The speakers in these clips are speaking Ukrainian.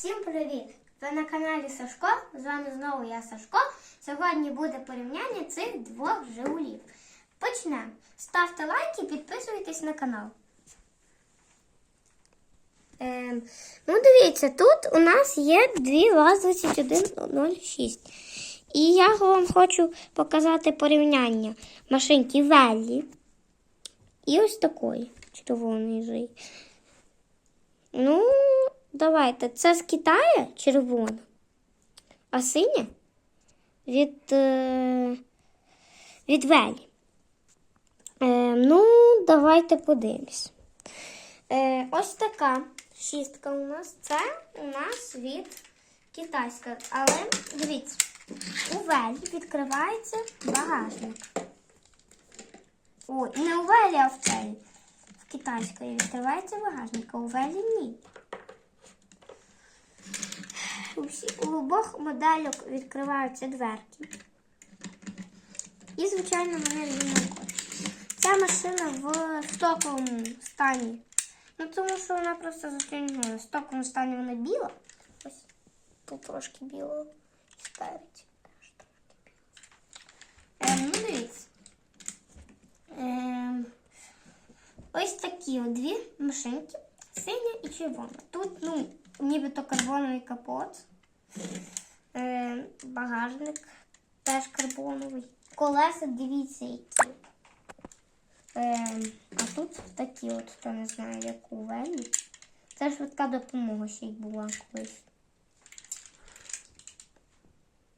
Всім привіт! Ви на каналі Сашко. З вами знову я Сашко. Сьогодні буде порівняння цих двох Жигулів. Почнемо. Ставте лайки, підписуйтесь на канал. Ем, ну, дивіться, тут у нас є дві ВАЗ-2106. І я вам хочу показати порівняння машинки Веллі і ось такої червоної. Ну, давайте. Це з Китаю червона, а синя від, е, від Велі. Е, ну, давайте подивимось. Е, ось така шістка у нас. Це у нас від китайська. Але дивіться, у Велі відкривається багажник. Ой, не у Велі, а в цей. В китайської відкривається багажник, а у Велі ні. У, обох моделях відкриваються дверки. І, звичайно, вони однакові. Ця машина в стоковому стані. Ну, тому що вона просто заклінює. В стоковому стані вона біла. Ось тут трошки білого. Спереді теж. Ем, ну, дивіться. Ем, ось такі дві машинки. Синя і червона. Тут, ну, нібито карбоновий капот. Е, багажник теж карбоновий. Колеса, дивіться, які. Е, а тут такі от, хто не знає, як у Велі. Це швидка допомога ще й була колись.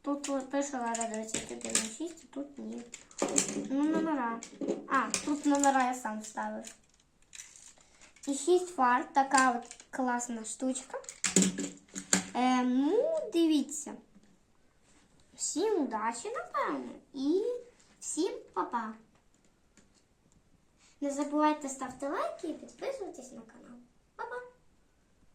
Тут пише Лада 21.6, а тут ні. Ну, номера. А, тут номера я сам ставив. І 6 фар, така от класна штучка. Е, ну, дивіться. Всім удачі, напевно. І всім па-па. Не забувайте ставити лайки і підписуйтесь на канал.